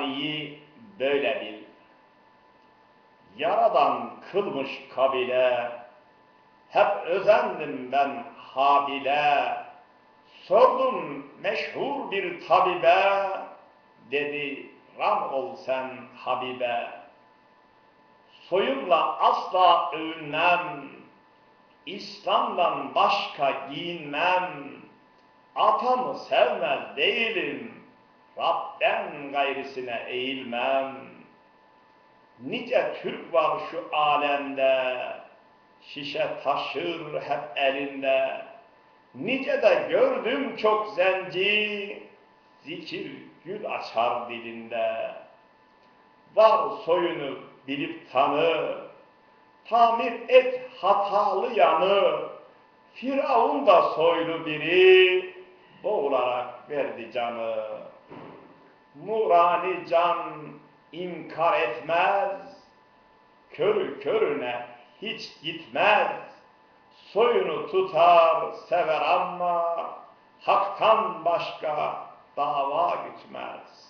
Rabbani'yi böyle bil. Yaradan kılmış kabile, hep özendim ben Habil'e, sordum meşhur bir tabibe, dedi ram ol sen Habibe. Soyumla asla övünmem, İslam'dan başka giyinmem, atamı sevmez değilim, Rabben gayrısine eğilmem. Nice Türk var şu alemde, şişe taşır hep elinde. Nice de gördüm çok zenci, zikir gül açar dilinde. Var soyunu bilip tanı, tamir et hatalı yanı. Firavun da soylu biri, boğularak verdi canı. Nurani can inkar etmez, körü körüne hiç gitmez. Soyunu tutar, sever ama haktan başka dava gütmez.